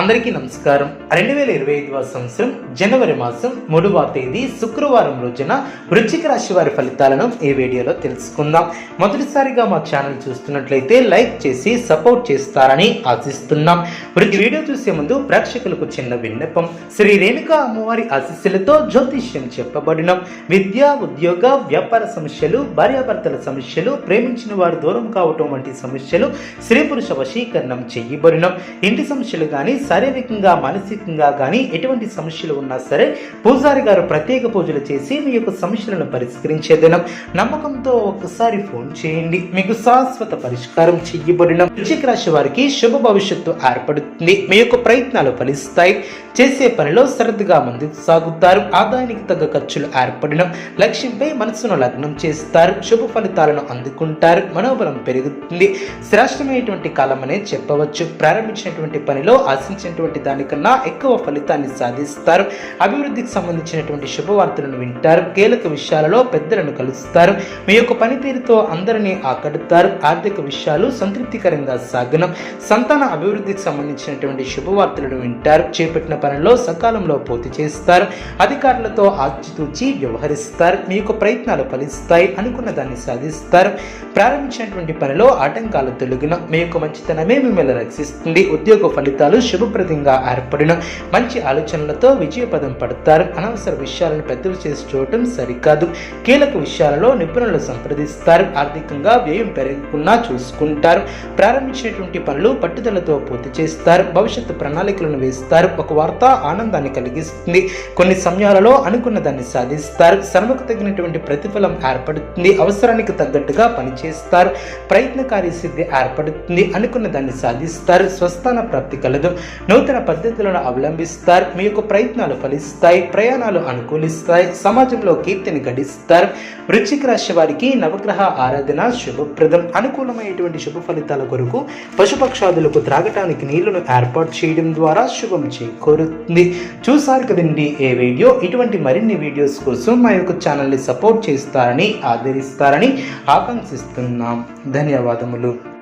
అందరికీ నమస్కారం. రెండు వేల ఇరవై ఐదవ సంవత్సరం జనవరి మాసం మూడవ తేదీ శుక్రవారం రోజున వృశ్చిక రాశి వారి ఫలితాలను ఈ వీడియోలో తెలుసుకుందాం. మొదటిసారిగా మా ఛానల్ చూస్తున్నట్లయితే లైక్ చేసి సపోర్ట్ చేస్తారని ఆశిస్తున్నాం. వీడియో చూసే ముందు ప్రేక్షకులకు చిన్న విన్నపం. శ్రీ రేణుకా అమ్మవారి ఆశీస్సులతో జ్యోతిష్యం చెప్పబడిన. విద్య ఉద్యోగ వ్యాపార సమస్యలు భార్యాభర్తల సమస్యలు ప్రేమించిన వారు దూరం కావటం వంటి సమస్యలు స్త్రీ పురుష వశీకరణం చేయబడిన. ఇంటి సమస్యలు కానీ శారీరకంగా మానసికంగా కానీ ఎటువంటి సమస్యలు ఉన్నా సరే పూజారి గారు ప్రత్యేక పూజలు చేసి మీ యొక్క సమస్యలను పరిష్కరించే దినం. నమ్మకంతో ఒక్కసారి ఫోన్ చేయండి. మీకు శాశ్వత పరిష్కారం చెయ్యబడిన వృశ్చిక రాశి వారికి శుభ భవిష్యత్తు ఏర్పడుతుంది. మీ యొక్క ప్రయత్నాలు ఫలిస్తాయి. చేసే పనిలో శ్రద్ధగా ముందుకు సాగుతారు. ఆదాయానికి తగ్గ ఖర్చులు ఏర్పడిన లక్ష్యంపై మనసును లగ్నం చేస్తారు. శుభ ఫలితాలను అందుకుంటారు. మనోబలం పెరుగుతుంది. శ్రేష్టమైనటువంటి కాలం అనేది చెప్పవచ్చు. ప్రారంభించినటువంటి పనిలో ఆశించినటువంటి దానికన్నా ఎక్కువ ఫలితాన్ని సాధిస్తారు. అభివృద్ధికి సంబంధించినటువంటి శుభవార్తలను వింటారు. కీలక విషయాలలో పెద్దలను కలుస్తారు. మీ యొక్క పనితీరుతో అందరినీ ఆకడుతారు ఆర్థిక విషయాలు సంతృప్తికరంగా సాగనం. సంతాన అభివృద్ధికి సంబంధించినటువంటి శుభవార్తలను వింటారు. చేపట్టిన పనిలో సకాలంలో పూర్తి చేస్తారు. అధికారులతో ఆచితూచి వ్యవహరిస్తారు. మీ యొక్క ప్రయత్నాలు ఫలిస్తాయి అనుకున్న దాన్ని సాధిస్తారు. ప్రారంభించినటువంటి పనిలో ఆటంకాలు తొలగిన మీ యొక్క మంచితనమే మిమ్మల్ని రక్షిస్తుంది. ఉద్యోగ ఫలితాలు శుభప్రదంగా ఏర్పడిన మంచి ఆలోచనలతో విజయపదం పడతారు. అనవసర విషయాలను పెద్దలు చేసి చూడటం సరికాదు. కీలక విషయాలలో నిపుణులు సంప్రదిస్తారు. ఆర్థికంగా వ్యయం పెరగకుండా చూసుకుంటారు. ప్రారంభించినటువంటి పనులు పట్టుదలతో పూర్తి చేస్తారు. భవిష్యత్తు ప్రణాళికలను వేస్తారు. ఒక వార్త ఆనందాన్ని కలిగిస్తుంది. కొన్ని సమయాలలో అనుకున్న దాన్ని సాధిస్తారు. శ్రమకు తగినటువంటి ప్రతిఫలం ఏర్పడుతుంది. అవసరానికి తగ్గట్టుగా పనిచేస్తారు. ప్రయత్నకారి సిద్ధి ఏర్పడుతుంది. అనుకున్న దాన్ని సాధిస్తారు. స్వస్థాన ప్రాప్తి కలదు. నూతన పద్ధతులను అవలంబిస్తారు. మీ యొక్క ప్రయత్నాలు ఫలిస్తాయి. ప్రయాణాలు అనుకూలిస్తాయి. సమాజంలో కీర్తిని గడిస్తారు. వృశ్చిక రాశి వారికి నవగ్రహ ఆరాధన శుభప్రదం. అనుకూలమైనటువంటి శుభ ఫలితాల కొరకు పశుపక్షాదులకు త్రాగటానికి నీళ్ళను ఏర్పాటు చేయడం ద్వారా శుభం చేకూరుతుంది. చూసారు కదండి ఏ వీడియో? ఇటువంటి మరిన్ని వీడియోస్ కోసం మా యొక్క ఛానల్ని సపోర్ట్ చేస్తారని ఆదరిస్తారని ఆకాంక్షిస్తున్నాం. ధన్యవాదములు.